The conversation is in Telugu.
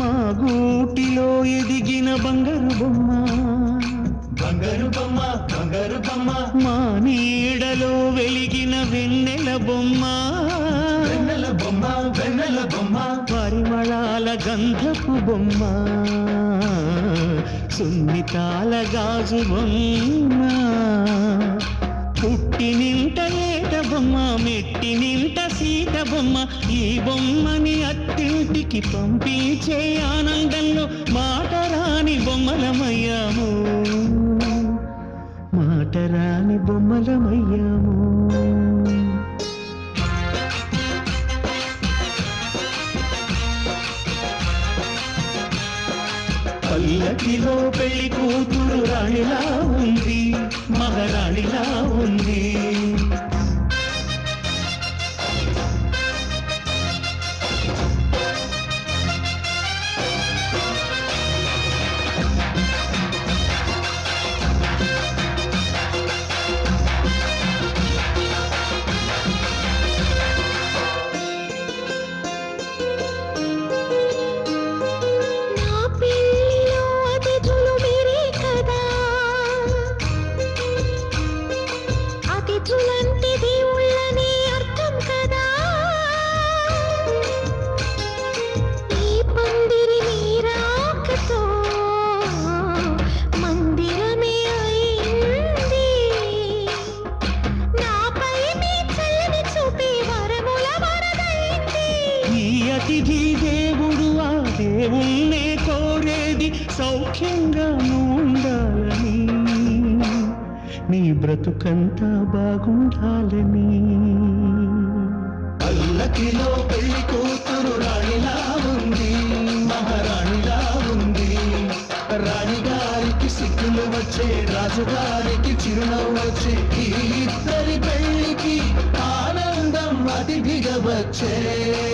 మా గూటిలో ఎదిగిన బంగారు బొమ్మ. బంగారు బొమ్మ బంగారు బొమ్మ. మా నీడలో వెలిగిన వెన్నెల బొమ్మ. వెన్నెల బొమ్మ వెన్నెల బొమ్మ. పరిమళాల గంధపు బొమ్మ. సున్నితాల గాజు బొమ్మ. పుట్టి నింట ఏట బొమ్మ మెట్టి నింట సీత బొమ్మ ఈ బొమ్మని అత్తింటికి పంపించే ఆనందంలో మాట రాని బొమ్మలమయ్యాము. మాట రాని బొమ్మలమయ్యాము. పల్లకిలో పెళ్ళి కూతురు రాణిలా ఉంది. మహారాణిలా ఉంది అతిథి దేవుడు ఆ దేవుణ్ణే కోరేది సౌఖ్యంగా ఉండాలని. నీ బ్రతుకంతా బాగుండాలని. పల్లకిలో పెళ్ళి కూతురు రాణిలా ఉంది మహారాణిలా ఉంది. రాణిగారికి సిగ్గులు వచ్చే రాజుగారికి చిరునవ్వు వచ్చే ఈ ఇద్దరి పెళ్ళికి ఆనందం అతిథిగా వచ్చే.